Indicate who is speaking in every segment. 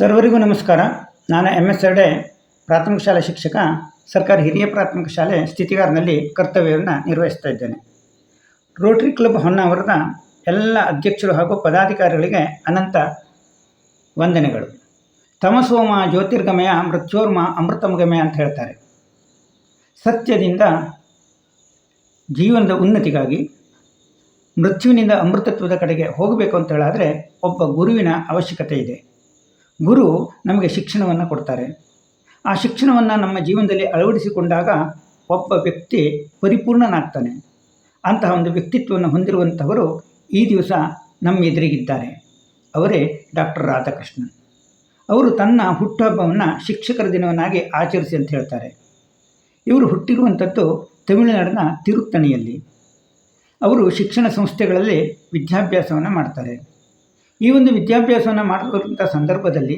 Speaker 1: ಸರ್ವರಿಗೂ ನಮಸ್ಕಾರ. ನಾನು ಎಂ ಎಸ್ ಎರಡೆ, ಪ್ರಾಥಮಿಕ ಶಾಲೆ ಶಿಕ್ಷಕ, ಸರ್ಕಾರಿ ಹಿರಿಯ ಪ್ರಾಥಮಿಕ ಶಾಲೆ, ಸ್ಥಿತಿಗಾರನಲ್ಲಿ ಕರ್ತವ್ಯವನ್ನು ನಿರ್ವಹಿಸ್ತಾ ಇದ್ದೇನೆ. ರೋಟರಿ ಕ್ಲಬ್ ಹೊನ್ನಾವರದ ಎಲ್ಲ ಅಧ್ಯಕ್ಷರು ಹಾಗೂ ಪದಾಧಿಕಾರಿಗಳಿಗೆ ಅನಂತ ವಂದನೆಗಳು. ತಮಸೋಮ ಜ್ಯೋತಿರ್ಗಮಯ ಮೃತ್ಯೋರ್ಮ ಅಮೃತಮಗಮಯ ಅಂತ ಹೇಳ್ತಾರೆ. ಸತ್ಯದಿಂದ ಜೀವನದ ಉನ್ನತಿಗಾಗಿ ಮೃತ್ಯುವಿನಿಂದ ಅಮೃತತ್ವದ ಕಡೆಗೆ ಹೋಗಬೇಕು ಅಂತ ಹೇಳಾದರೆ ಒಬ್ಬ ಗುರುವಿನ ಅವಶ್ಯಕತೆ ಇದೆ. ಗುರು ನಮಗೆ ಶಿಕ್ಷಣವನ್ನು ಕೊಡ್ತಾರೆ. ಆ ಶಿಕ್ಷಣವನ್ನು ನಮ್ಮ ಜೀವನದಲ್ಲಿ ಅಳವಡಿಸಿಕೊಂಡಾಗ ಒಬ್ಬ ವ್ಯಕ್ತಿ ಪರಿಪೂರ್ಣನಾಗ್ತಾನೆ. ಅಂತಹ ಒಂದು ವ್ಯಕ್ತಿತ್ವವನ್ನು ಹೊಂದಿರುವಂಥವರು ಈ ದಿವಸ ನಮ್ಮ ಎದುರಿಗಿದ್ದಾರೆ. ಅವರೇ ಡಾಕ್ಟರ್ ರಾಧಾಕೃಷ್ಣನ್. ಅವರು ತನ್ನ ಹುಟ್ಟುಹಬ್ಬವನ್ನು ಶಿಕ್ಷಕರ ದಿನವನ್ನಾಗಿ ಆಚರಿಸಿ ಅಂತ ಹೇಳ್ತಾರೆ. ಇವರು ಹುಟ್ಟಿರುವಂಥದ್ದು ತಮಿಳುನಾಡಿನ ತಿರುತ್ತಣಿಯಲ್ಲಿ. ಅವರು ಶಿಕ್ಷಣ ಸಂಸ್ಥೆಗಳಲ್ಲಿ ವಿದ್ಯಾಭ್ಯಾಸವನ್ನು ಮಾಡ್ತಾರೆ. ಈ ಒಂದು ವಿದ್ಯಾಭ್ಯಾಸವನ್ನು ಮಾಡುವಂಥ ಸಂದರ್ಭದಲ್ಲಿ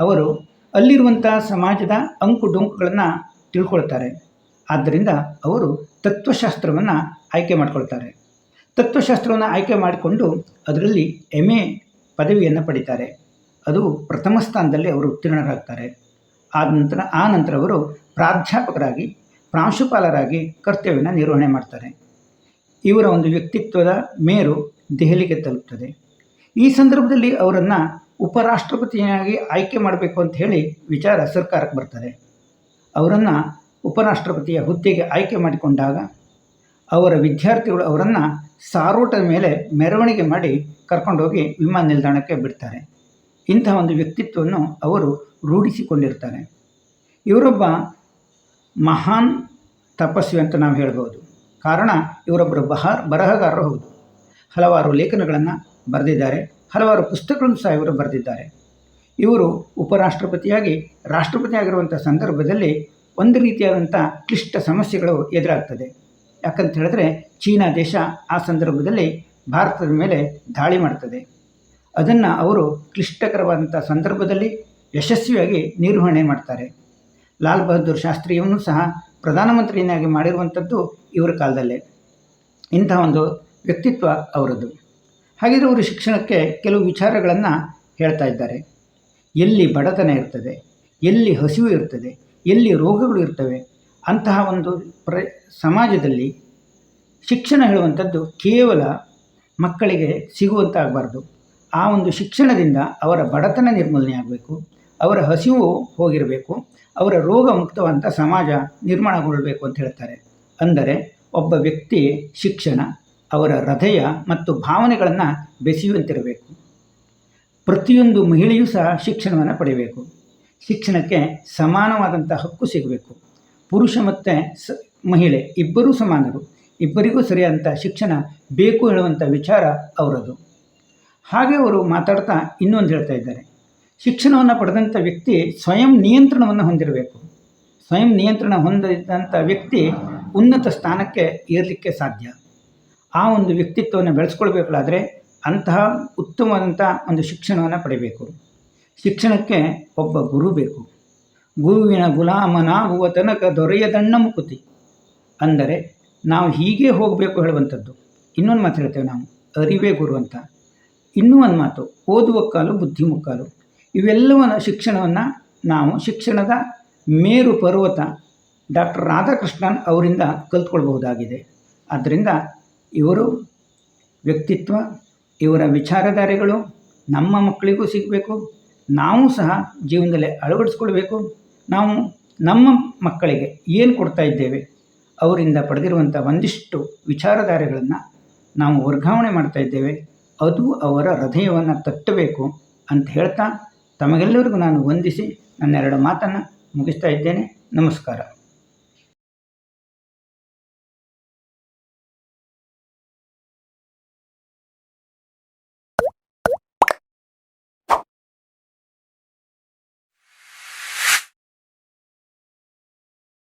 Speaker 1: ಅವರು ಅಲ್ಲಿರುವಂಥ ಸಮಾಜದ ಅಂಕು ಡೊಂಕುಗಳನ್ನು ತಿಳ್ಕೊಳ್ತಾರೆ. ಆದ್ದರಿಂದ ಅವರು ತತ್ವಶಾಸ್ತ್ರವನ್ನು ಆಯ್ಕೆ ಮಾಡಿಕೊಳ್ತಾರೆ. ತತ್ವಶಾಸ್ತ್ರವನ್ನು ಆಯ್ಕೆ ಮಾಡಿಕೊಂಡು ಅದರಲ್ಲಿ ಎಂ ಎ ಪದವಿಯನ್ನು ಪಡಿತಾರೆ. ಅದು ಪ್ರಥಮ ಸ್ಥಾನದಲ್ಲಿ ಅವರು ಉತ್ತೀರ್ಣರಾಗ್ತಾರೆ. ಆದ ನಂತರ, ಆ ನಂತರ ಅವರು ಪ್ರಾಧ್ಯಾಪಕರಾಗಿ, ಪ್ರಾಂಶುಪಾಲರಾಗಿ ಕರ್ತವ್ಯವನ್ನು ನಿರ್ವಹಣೆ ಮಾಡ್ತಾರೆ. ಇವರ ಒಂದು ವ್ಯಕ್ತಿತ್ವದ ಮೇರು ದೆಹಲಿಗೆ ತಲುಪ್ತದೆ. ಈ ಸಂದರ್ಭದಲ್ಲಿ ಅವರನ್ನು ಉಪರಾಷ್ಟ್ರಪತಿಯಾಗಿ ಆಯ್ಕೆ ಮಾಡಬೇಕು ಅಂತ ಹೇಳಿ ವಿಚಾರ ಸರ್ಕಾರಕ್ಕೆ ಬರ್ತದೆ. ಅವರನ್ನು ಉಪರಾಷ್ಟ್ರಪತಿಯ ಹುದ್ದೆಗೆ ಆಯ್ಕೆ ಮಾಡಿಕೊಂಡಾಗ ಅವರ ವಿದ್ಯಾರ್ಥಿಗಳು ಅವರನ್ನು ಸಾರೋಟದ ಮೇಲೆ ಮೆರವಣಿಗೆ ಮಾಡಿ ಕರ್ಕೊಂಡೋಗಿ ವಿಮಾನ ನಿಲ್ದಾಣಕ್ಕೆ ಬಿಡ್ತಾರೆ. ಇಂತಹ ಒಂದು ವ್ಯಕ್ತಿತ್ವವನ್ನು ಅವರು ರೂಢಿಸಿಕೊಂಡಿರ್ತಾರೆ. ಇವರೊಬ್ಬ ಮಹಾನ್ ತಪಸ್ವಿ ಅಂತ ನಾವು ಹೇಳ್ಬೋದು. ಕಾರಣ ಇವರೊಬ್ಬರು ಬಹ, ಬರಹಗಾರರು ಹೌದು. ಹಲವಾರು ಲೇಖನಗಳನ್ನು ಬರೆದಿದ್ದಾರೆ. ಹಲವಾರು ಪುಸ್ತಕಗಳನ್ನು ಸಹ ಇವರು ಬರೆದಿದ್ದಾರೆ. ಇವರು ಉಪರಾಷ್ಟ್ರಪತಿಯಾಗಿ ರಾಷ್ಟ್ರಪತಿ ಆಗಿರುವಂಥ ಸಂದರ್ಭದಲ್ಲಿ ಒಂದು ರೀತಿಯಾದಂಥ ಕ್ಲಿಷ್ಟ ಸಮಸ್ಯೆಗಳು ಎದುರಾಗ್ತದೆ. ಯಾಕಂತ ಹೇಳಿದ್ರೆ, ಚೀನಾ ದೇಶ ಆ ಸಂದರ್ಭದಲ್ಲಿ ಭಾರತದ ಮೇಲೆ ದಾಳಿ ಮಾಡ್ತದೆ. ಅದನ್ನು ಅವರು ಕ್ಲಿಷ್ಟಕರವಾದಂಥ ಸಂದರ್ಭದಲ್ಲಿ ಯಶಸ್ವಿಯಾಗಿ ನಿರ್ವಹಣೆ ಮಾಡ್ತಾರೆ. ಲಾಲ್ ಬಹದ್ದೂರ್ ಶಾಸ್ತ್ರಿಯನ್ನು ಸಹ ಪ್ರಧಾನಮಂತ್ರಿಯನ್ನಾಗಿ ಮಾಡಿರುವಂಥದ್ದು ಇವರ ಕಾಲದಲ್ಲೇ. ಇಂಥ ಒಂದು ವ್ಯಕ್ತಿತ್ವ ಅವರದ್ದು. ಹಾಗಿದ್ರೆ ಅವರು ಶಿಕ್ಷಣಕ್ಕೆ ಕೆಲವು ವಿಚಾರಗಳನ್ನು ಹೇಳ್ತಾ ಇದ್ದಾರೆ. ಎಲ್ಲಿ ಬಡತನ ಇರ್ತದೆ, ಎಲ್ಲಿ ಹಸಿವು ಇರ್ತದೆ, ಎಲ್ಲಿ ರೋಗಗಳು ಇರ್ತವೆ, ಅಂತಹ ಒಂದು ಪ್ರ, ಸಮಾಜದಲ್ಲಿ ಶಿಕ್ಷಣ ಹೇಳುವಂಥದ್ದು ಕೇವಲ ಮಕ್ಕಳಿಗೆ ಸಿಗುವಂತಾಗಬಾರ್ದು. ಆ ಒಂದು ಶಿಕ್ಷಣದಿಂದ ಅವರ ಬಡತನ ನಿರ್ಮೂಲನೆ ಆಗಬೇಕು, ಅವರ ಹಸಿವು ಹೋಗಿರಬೇಕು, ಅವರ ರೋಗ ಮುಕ್ತವಂಥ ಸಮಾಜ ನಿರ್ಮಾಣಗೊಳ್ಳಬೇಕು ಅಂತ ಹೇಳ್ತಾರೆ. ಅಂದರೆ ಒಬ್ಬ ವ್ಯಕ್ತಿ ಶಿಕ್ಷಣ ಅವರ ಹೃದಯ ಮತ್ತು ಭಾವನೆಗಳನ್ನು ಬೆಸೆಯುವಂತಿರಬೇಕು. ಪ್ರತಿಯೊಂದು ಮಹಿಳೆಯೂ ಸಹ ಶಿಕ್ಷಣವನ್ನು ಪಡೆಯಬೇಕು ಶಿಕ್ಷಣಕ್ಕೆ ಸಮಾನವಾದಂಥ ಹಕ್ಕು ಸಿಗಬೇಕು. ಪುರುಷ ಮತ್ತು ಸ, ಮಹಿಳೆ ಇಬ್ಬರೂ ಸಮಾನರು. ಇಬ್ಬರಿಗೂ ಸರಿಯಾದಂಥ ಶಿಕ್ಷಣ ಬೇಕು ಹೇಳುವಂಥ ವಿಚಾರ ಅವರದು. ಹಾಗೆ ಅವರು ಮಾತಾಡ್ತಾ ಇನ್ನೊಂದು ಹೇಳ್ತಾ ಇದ್ದಾರೆ. ಶಿಕ್ಷಣವನ್ನು ಪಡೆದಂಥ ವ್ಯಕ್ತಿ ಸ್ವಯಂ ನಿಯಂತ್ರಣವನ್ನು ಹೊಂದಿರಬೇಕು. ಸ್ವಯಂ ನಿಯಂತ್ರಣ ಹೊಂದಿದಂಥ ವ್ಯಕ್ತಿ ಉನ್ನತ ಸ್ಥಾನಕ್ಕೆ ಏರಲಿಕ್ಕೆ ಸಾಧ್ಯ. ಆ ಒಂದು ವ್ಯಕ್ತಿತ್ವವನ್ನು ಬೆಳೆಸ್ಕೊಳ್ಬೇಕಾದ್ರೆ ಅಂತಹ ಉತ್ತಮವಾದಂಥ ಒಂದು ಶಿಕ್ಷಣವನ್ನು ಪಡಿಬೇಕು. ಶಿಕ್ಷಣಕ್ಕೆ ಒಬ್ಬ ಗುರು ಬೇಕು. ಗುರುವಿನ ಗುಲಾಮನಾಗುವ ತನಕ ದೊರೆಯದಣ್ಣ ಮುಕುತಿ. ಅಂದರೆ ನಾವು ಹೀಗೆ ಹೋಗಬೇಕು ಹೇಳುವಂಥದ್ದು. ಇನ್ನೊಂದು ಮಾತು ಹೇಳ್ತೇವೆ ನಾವು, ಅರಿವೇ ಗುರು ಅಂತ. ಇನ್ನೂ ಒಂದು ಮಾತು, ಓದುವ ಕಾಲು ಬುದ್ಧಿ ಮುಕ್ಕಾಲು ಇವೆಲ್ಲವನ್ನು ಶಿಕ್ಷಣವನ್ನು ನಾವು ಶಿಕ್ಷಣದ ಮೇರು ಪರ್ವತ ಡಾಕ್ಟರ್ ರಾಧಾಕೃಷ್ಣನ್ ಅವರಿಂದ ಕಲ್ತ್ಕೊಳ್ಬಹುದಾಗಿದೆ. ಆದ್ದರಿಂದ ಇವರು ವ್ಯಕ್ತಿತ್ವ, ಇವರ ವಿಚಾರಧಾರೆಗಳು ನಮ್ಮ ಮಕ್ಕಳಿಗೂ ಸಿಗಬೇಕು. ನಾವು ಸಹ ಜೀವನದಲ್ಲಿ ಅಳವಡಿಸ್ಕೊಳ್ಬೇಕು. ನಾವು ನಮ್ಮ ಮಕ್ಕಳಿಗೆ ಏನು ಕೊಡ್ತಾ ಇದ್ದೇವೆ, ಅವರಿಂದ ಪಡೆದಿರುವಂಥ ಒಂದಿಷ್ಟು ವಿಚಾರಧಾರೆಗಳನ್ನು ನಾವು ವರ್ಗಾವಣೆ ಮಾಡ್ತಾ ಇದ್ದೇವೆ. ಅದು ಅವರ ಹೃದಯವನ್ನು ತಟ್ಟಬೇಕು ಅಂತ ಹೇಳ್ತಾ ತಮಗೆಲ್ಲರಿಗೂ ನಾನು ವಂದಿಸಿ ನನ್ನೆರಡು ಮಾತನ್ನು ಮುಗಿಸ್ತಾ ಇದ್ದೇನೆ. ನಮಸ್ಕಾರ.